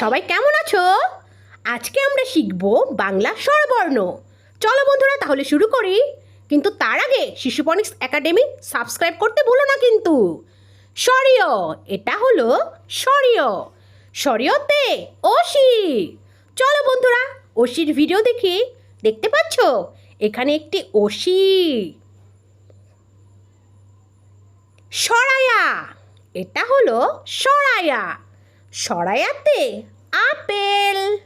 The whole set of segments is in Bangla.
সবাই কেমন আছো? আজকে আমরা শিখব বাংলা স্বরবর্ণ। চলো বন্ধুরা, তাহলে শুরু করি। কিন্তু তার আগে শিশুপনিক্স একাডেমি সাবস্ক্রাইব করতে ভুলো না কিন্তু। স্বরীয়, এটা হলো স্বরীয়। স্বরীয়তে অসি চলো বন্ধুরা অসির ভিডিও দেখি। দেখতে পাচ্ছ? এখানে একটি অসি সরায়া, এটা হলো সরায়া। সরায়াতে আপেল।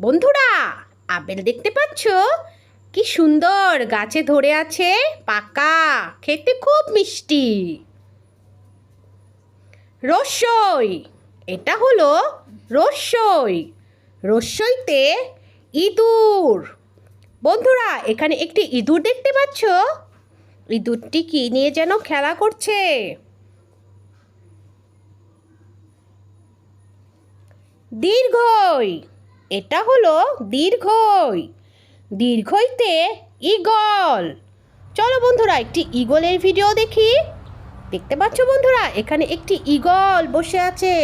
বন্ধুরা, আপেল দেখতে পাচ্ছ? কি সুন্দর, গাছে ধরে আছে, পাকা, খেতে খুব মিষ্টি। রসই, এটা হলো রসই। রসইতে ইঁদুর। বন্ধুরা, এখানে একটি ইঁদুর দেখতে পাচ্ছ? ইঁদুরটি কি নিয়ে যেন খেলা করছে? দীর্ঘই। এটা হলো দীর্ঘই। দীর্ঘইতে ইগল চলো বন্ধুরা, একটি ইগলের ভিডিও দেখি। দেখতে পাচ্ছ বন্ধুরা, এখানে একটি ইগল বসে আছে।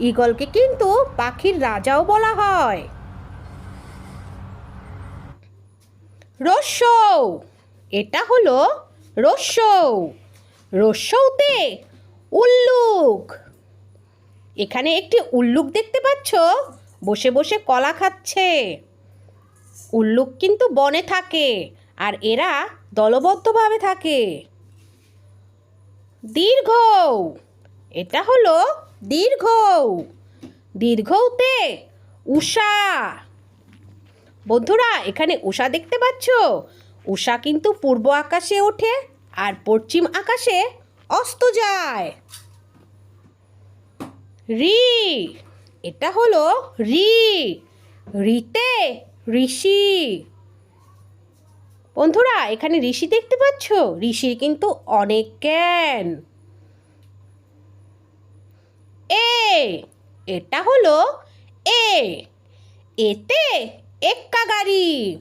ইগলকে কিন্তু পাখির রাজাও বলা হয়। রস্যৌ এটা হলো রস্যৌ রস্যৌতে উল্লুক এখানে একটি উল্লুক দেখতে পাচ্ছ? বসে বসে কলা খাচ্ছে। উল্লুক কিন্তু বনে থাকে আর এরা দলবদ্ধভাবে থাকে। দীর্ঘ। এটা হলো দীর্ঘ। দীর্ঘতে উষা। বন্ধুরা, এখানে উষা দেখতে পাচ্ছ? উষা কিন্তু পূর্ব আকাশে ওঠে আর পশ্চিম আকাশে অস্ত যায়। রি। এটা হলো রি। রিতে ঋষি। বন্ধুরা, এখানে ঋষি দেখতে পাচ্ছ? ঋষির কিন্তু অনেক জ্ঞান। এ, এটা হলো এ। এতে এক্কা গাড়ি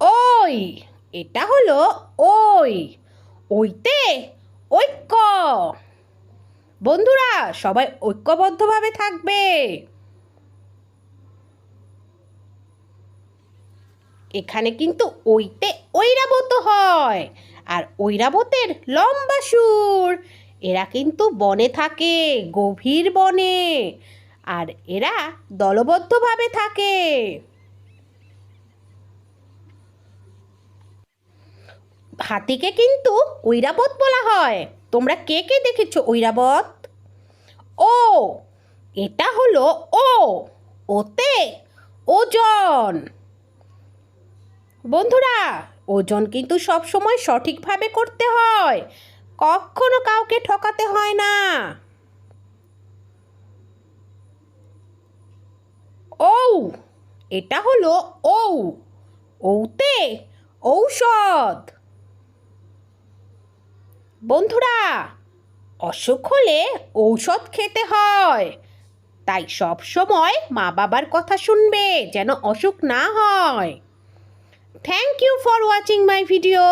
ওই, এটা হলো ওই। ওইতে ঐক্য। বন্ধুরা, সবাই ঐক্যবদ্ধভাবে থাকবে। এখানে কিন্তু ওইতে ঐরাবত হয়, আর ঐরাবতের লম্বা সুর। এরা কিন্তু বনে থাকে, গভীর বনে, আর এরা দলবদ্ধভাবে থাকে। হাতিকে কিন্তু ঐরাবত বলা হয়। তোমরা কে কে দেখেছ, ঐরাবত? ও, এটা হলো ও, ওতে ওজন। বন্ধুরা, ওজন কিন্তু সব সময় সঠিকভাবে করতে হয়, কখনো কাউকে ঠকাতে হয় না। ঔ, এটা হলো ঔ, ঔতে ঔষধ। বন্ধুরা, অসুখ হলে ঔষধ খেতে হয়। তাই সব সময় মা বাবার কথা শুনবে, যেন অসুখ না হয়। Thank you for watching my video